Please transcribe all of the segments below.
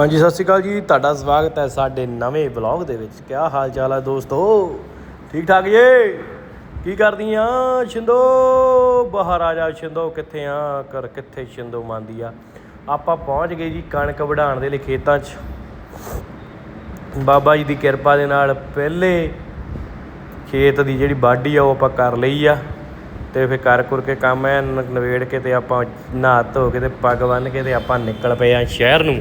ਹਾਂਜੀ, ਸਤਿ ਸ਼੍ਰੀ ਅਕਾਲ ਜੀ। ਤੁਹਾਡਾ ਸਵਾਗਤ ਹੈ ਸਾਡੇ ਨਵੇਂ ਵਲੌਗ ਦੇ ਵਿੱਚ। ਕੀ ਹਾਲ ਚਾਲ ਹੈ ਦੋਸਤੋ? ਠੀਕ ਠਾਕ ਜੀ? ਕੀ ਕਰਦੀਆਂ ਸ਼ਿੰਦੋ? ਬਾਹਰ ਆ ਜਾ ਸ਼ਿੰਦੋ। ਕਿੱਥੇ ਆ? ਕਰ ਕਿੱਥੇ ਛਿੰਦੋ ਮੰਦੀ ਆ? ਆਪਾਂ ਪਹੁੰਚ ਗਏ ਜੀ ਕਣਕ ਵਢਾਉਣ ਦੇ ਲਈ ਖੇਤਾਂ 'ਚ। ਬਾਬਾ ਜੀ ਦੀ ਕਿਰਪਾ ਦੇ ਨਾਲ ਪਹਿਲੇ ਖੇਤ ਦੀ ਜਿਹੜੀ ਵਾਢੀ ਆ, ਉਹ ਆਪਾਂ ਕਰ ਲਈ ਆ। ਤੇ ਫਿਰ ਕਰ ਕੁਰ ਕੇ ਕੰਮ ਐ ਨਵੇੜ ਕੇ ਤੇ ਆਪਾਂ ਨਹਾ ਧੋ ਕੇ ਤੇ ਪੱਗ ਬੰਨ੍ਹ ਕੇ ਤੇ ਆਪਾਂ ਨਿਕਲ ਪਏ ਆ ਸ਼ਹਿਰ ਨੂੰ।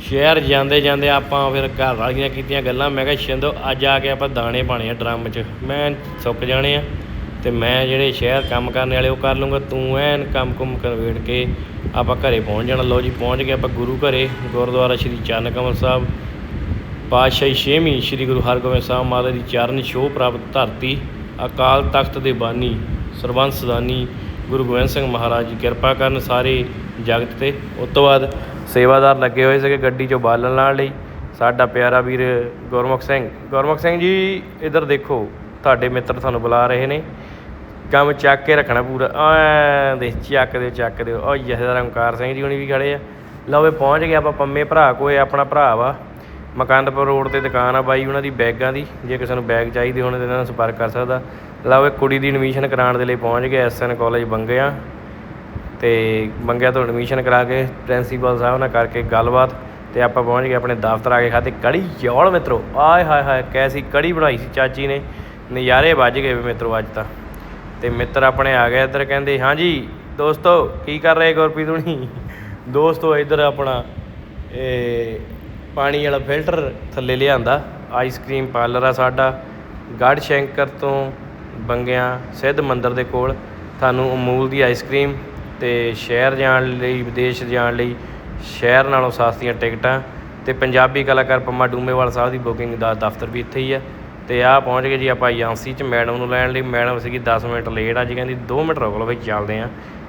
ਸ਼ਹਿਰ ਜਾਂਦੇ ਜਾਂਦੇ ਆਪਾਂ ਫਿਰ ਘਰ ਵਾਲੀਆਂ ਕੀਤੀਆਂ ਗੱਲਾਂ। ਮੈਂ ਕਿਹਾ, ਸ਼ਿੰਦੋ, ਅੱਜ ਆ ਕੇ ਆਪਾਂ ਦਾਣੇ ਪਾਣੇ ਆ ਡਰਮ 'ਚ। ਮੈਂ ਸੁੱਕ ਜਾਣੇ ਆ ਤੇ ਮੈਂ ਜਿਹੜੇ ਸ਼ਹਿਰ ਕੰਮ ਕਰਨ ਵਾਲੇ, ਉਹ ਕਰ ਲੂੰਗਾ। ਤੂੰ ਐਨ ਕੰਮ ਕੁਮ ਕਰਵੇੜ ਕੇ ਆਪਾਂ ਘਰੇ ਪਹੁੰਚ ਜਾਣਾ। ਲਓ ਜੀ, ਪਹੁੰਚ ਗਏ ਆਪਾਂ ਗੁਰੂ ਘਰੇ, ਗੁਰਦੁਆਰਾ ਸ਼੍ਰੀ ਚਰਨ ਕਮਲ ਸਾਹਿਬ। ਪਾਤਸ਼ਾਹੀ ਛੇਵੀਂ ਸ੍ਰੀ ਗੁਰੂ ਹਰਗੋਬਿੰਦ ਸਾਹਿਬ ਮਹਾਰਾਜ ਦੀ ਚਰਨ ਛੋਹ ਪ੍ਰਾਪਤ ਧਰਤੀ, ਅਕਾਲ ਤਖਤ ਦੇ ਬਾਨੀ, ਸਰਬੰਸ ਦਾਨੀ ਗੁਰੂ ਗੋਬਿੰਦ ਸਿੰਘ ਮਹਾਰਾਜ ਜੀ ਕਿਰਪਾ ਕਰਨ ਸਾਰੇ ਜਗਤ ਤੇ। ਉਸ ਤੋਂ ਬਾਅਦ ਸੇਵਾਦਾਰ ਲੱਗੇ ਹੋਏ ਸੀਗੇ ਗੱਡੀ 'ਚੋਂ ਬਾਲਣ ਲਾਉਣ ਲਈ। ਸਾਡਾ ਪਿਆਰਾ ਵੀਰ ਗੁਰਮੁਖ ਸਿੰਘ। ਗੁਰਮੁਖ ਸਿੰਘ ਜੀ, ਇੱਧਰ ਦੇਖੋ, ਤੁਹਾਡੇ ਮਿੱਤਰ ਤੁਹਾਨੂੰ ਬੁਲਾ ਰਹੇ ਨੇ। ਕੰਮ ਚੱਕ ਕੇ ਰੱਖਣਾ ਪੂਰਾ। ਐ ਦੇ ਚੱਕ ਦੇ ਚੱਕ ਦੇ ਉਹ ਜਥੇਦਾਰ ਓਮਕਾਰ ਸਿੰਘ ਜੀ ਹੁਣੀ ਵੀ ਖੜੇ ਆ। ਲਓ ਵੀ ਪਹੁੰਚ ਗਏ ਆਪਾਂ ਪੰਮੇ ਭਰਾ ਕੋਏ ਆਪਣਾ ਭਰਾ ਵਾ। ਮਕੰਦਪੁਰ ਰੋਡ ਤੇ ਦੁਕਾਨ ਆ ਬਾਈ, ਉਹਨਾਂ ਦੀ ਬੈਗਾਂ ਦੀ, ਜੇ ਕਿਸੇ ਨੂੰ ਬੈਗ ਚਾਹੀਦੇ ਹੋਣ ਤੇ ਇਹਨਾਂ ਨਾਲ ਸੰਪਰਕ ਕਰ ਸਕਦਾ। ਲਓ ਇਹ ਕੁੜੀ ਦੀ ਐਡਮਿਸ਼ਨ ਕਰਾਉਣ ਦੇ ਲਈ ਪਹੁੰਚ ਗਏ ਐਸਐਨ ਕਾਲਜ ਬੰਗਿਆ। ਤੇ ਬੰਗਿਆ ਤੋਂ ਐਡਮਿਸ਼ਨ ਕਰਾ ਕੇ ਪ੍ਰਿੰਸੀਪਲ ਸਾਹਿਬ ਨਾਲ ਕਰਕੇ ਗੱਲਬਾਤ, ਤੇ ਆਪਾਂ ਪਹੁੰਚ ਗਏ ਆਪਣੇ ਦਫ਼ਤਰ ਆ ਕੇ ਖਾਤੇ। ਕੜੀ ਚੌਲ ਮਿੱਤਰੋ, ਆਏ ਹਾਏ ਹਾਏ, ਕੈਸੀ ਕੜੀ ਬਣਾਈ ਸੀ ਚਾਚੀ ਨੇ। ਨਜ਼ਾਰੇ ਵੱਜ ਗਏ ਵੀ ਮਿੱਤਰੋ ਅੱਜ ਤਾਂ। ਤੇ ਮਿੱਤਰ ਆਪਣੇ ਆ ਗਏ ਇੱਧਰ, ਕਹਿੰਦੇ, ਹਾਂਜੀ, ਦੋਸਤੋ, ਕੀ ਕਰ ਰਹੇ ਗੁਰਪ੍ਰੀਤ ਹੁਣੀ? ਦੋਸਤੋ, ਇੱਧਰ ਆਪਣਾ, ਇਹ ਪਾਣੀ ਵਾਲਾ ਫਿਲਟਰ ਥੱਲੇ ਲਿਆਂਦਾ। ਆਈਸਕ੍ਰੀਮ ਪਾਰਲਰ ਆ ਸਾਡਾ। ਗੜ ਸ਼ੰਕਰ ਤੋਂ ਬੰਗਿਆਂ ਸਿੱਧ ਮੰਦਰ ਦੇ ਕੋਲ। ਤੁਹਾਨੂੰ ਅਮੂਲ ਦੀ ਆਈਸਕ੍ਰੀਮ ਤੇ ਸ਼ਹਿਰ ਜਾਣ ਲਈ, ਵਿਦੇਸ਼ ਜਾਣ ਲਈ ਸ਼ਹਿਰ ਨਾਲੋਂ ਸਸਤੀਆਂ ਟਿਕਟਾਂ ਤੇ ਪੰਜਾਬੀ ਕਲਾਕਾਰ ਪੰਮਾ ਡੂਮੇਵਾਲ ਸਾਹਿਬ ਦੀ ਬੁਕਿੰਗ ਦਾ ਦਫ਼ਤਰ ਵੀ ਇੱਥੇ ਹੀ ਆ। ਤੇ ਆ ਪਹੁੰਚ ਗਏ ਜੀ ਆਪਾਂ ਏਜੰਸੀ ਚ। ਮੈਡਮ ਨੂੰ ਲੈਣ ਲਈ। ਮੈਡਮ ਸੀਗੀ 10 ਮਿੰਟ ਲੇਟ ਆ ਜੀ। ਕਹਿੰਦੀ 2 ਮਿੰਟ ਰੁਕ ਲਓ ਵੀ ਚੱਲਦੇ ਆ।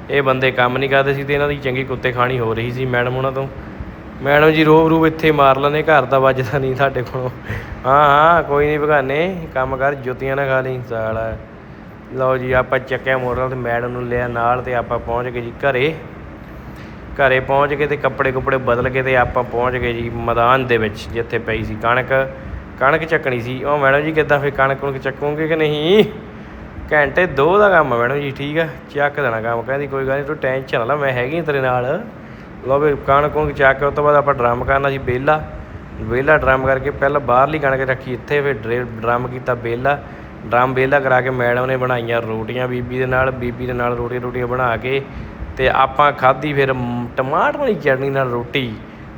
ਇਹ ਬੰਦੇ ਕੰਮ ਨਹੀਂ ਕਰਦੇ ਸੀ ਤੇ ਇਹਨਾਂ ਦੀ ਚੰਗੀ ਕੁੱਤੇ ਖਾਣੀ ਹੋ ਰਹੀ ਸੀ ਮੈਡਮ ਉਹਨਾਂ ਤੋਂ। ਮੈਡਮ ਜੀ ਰੋਬ ਰੂਬ ਇੱਥੇ ਮਾਰ ਲੈਂਦੇ, ਘਰ ਦਾ ਵੱਜਦਾ ਨਹੀਂ ਸਾਡੇ ਕੋਲੋਂ। ਹਾਂ ਹਾਂ, ਕੋਈ ਨਹੀਂ ਬਗਾਨੇ ਕੰਮ ਕਰ, ਜੁੱਤੀਆਂ ਨਾ ਖਾ ਲਈ, ਸਾਲਾ। ਲਓ ਜੀ, ਆਪਾਂ ਚੱਕਿਆ ਮੋਟਰ ਤੇ ਮੈਡਮ ਨੂੰ ਲਿਆ ਨਾਲ ਤੇ ਆਪਾਂ ਪਹੁੰਚ ਗਏ ਜੀ ਘਰੇ। ਘਰੇ ਪਹੁੰਚ ਕੇ ਤੇ ਕੱਪੜੇ ਕੁਪੜੇ ਬਦਲ ਕੇ ਤੇ ਆਪਾਂ ਪਹੁੰਚ ਗਏ ਜੀ ਮੈਦਾਨ ਦੇ ਵਿੱਚ, ਜਿੱਥੇ ਪਈ ਸੀ ਕਣਕ। ਕਣਕ ਚੱਕਣੀ ਸੀ। ਉਹ ਮੈਡਮ ਜੀ ਕਿੱਦਾਂ ਫੇ ਕਣਕ ਨੂੰ ਚੱਕੋਗੇ ਕਿ ਨਹੀਂ? ਘੰਟੇ ਦੋ ਦਾ ਕੰਮ ਮੈਡਮ ਜੀ, ਠੀਕ ਆ? ਚੱਕ ਦੇਣਾ ਕੰਮ, ਕਹਿੰਦੀ ਕੋਈ ਗੱਲ ਨਹੀਂ ਤੂੰ ਟੈਨਸ਼ਨ ਨਾ ਲੈ, ਮੈਂ ਹੈਗੀ ਤੇਰੇ ਨਾਲ। ਲਓ ਵੀ ਕਣਕ ਨੂੰ ਚੱਕ ਕੇ ਉਸ ਤੋਂ ਬਾਅਦ ਆਪਾਂ ਡਰਮ ਕਰਨਾ ਸੀ ਬੇਲਾ। ਬੇਲਾ ਡਰਮ ਕਰਕੇ ਪਹਿਲਾਂ ਬਾਹਰਲੀ ਕਣਕ ਰੱਖੀ, ਇੱਥੇ ਫਿਰ ਡਰਮ ਕੀਤਾ ਬੇਲਾ। ਡਰਮ ਬੇਲਾ ਕਰਾ ਕੇ ਮੈਡਮ ਨੇ ਬਣਾਈਆਂ ਰੋਟੀਆਂ ਬੀਬੀ ਦੇ ਨਾਲ, ਬੀਬੀ ਦੇ ਨਾਲ ਰੋਟੀਆਂ ਰੋਟੀਆਂ ਬਣਾ ਕੇ ਤੇ ਆਪਾਂ ਖਾਧੀ ਫਿਰ ਟਮਾਟਰ ਵਾਲੀ ਚਟਨੀ ਨਾਲ ਰੋਟੀ।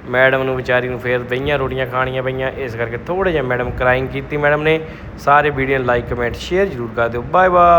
ਮੈਡਮ ਨੂੰ, ਵਿਚਾਰੀ ਨੂੰ ਫਿਰ ਦਹੀਂਆਂ ਰੋਟੀਆਂ ਖਾਣੀਆਂ ਪਈਆਂ, ਇਸ ਕਰਕੇ ਥੋੜੇ ਜਿਹਾ ਮੈਡਮ ਕਰਾਈਂਗ ਕੀਤੀ ਮੈਡਮ ਨੇ। ਸਾਰੇ ਵੀਡੀਓ ਨੂੰ ਲਾਈਕ ਕਮੈਂਟ ਸ਼ੇਅਰ ਜ਼ਰੂਰ ਕਰ ਦਿਓ। Bye bye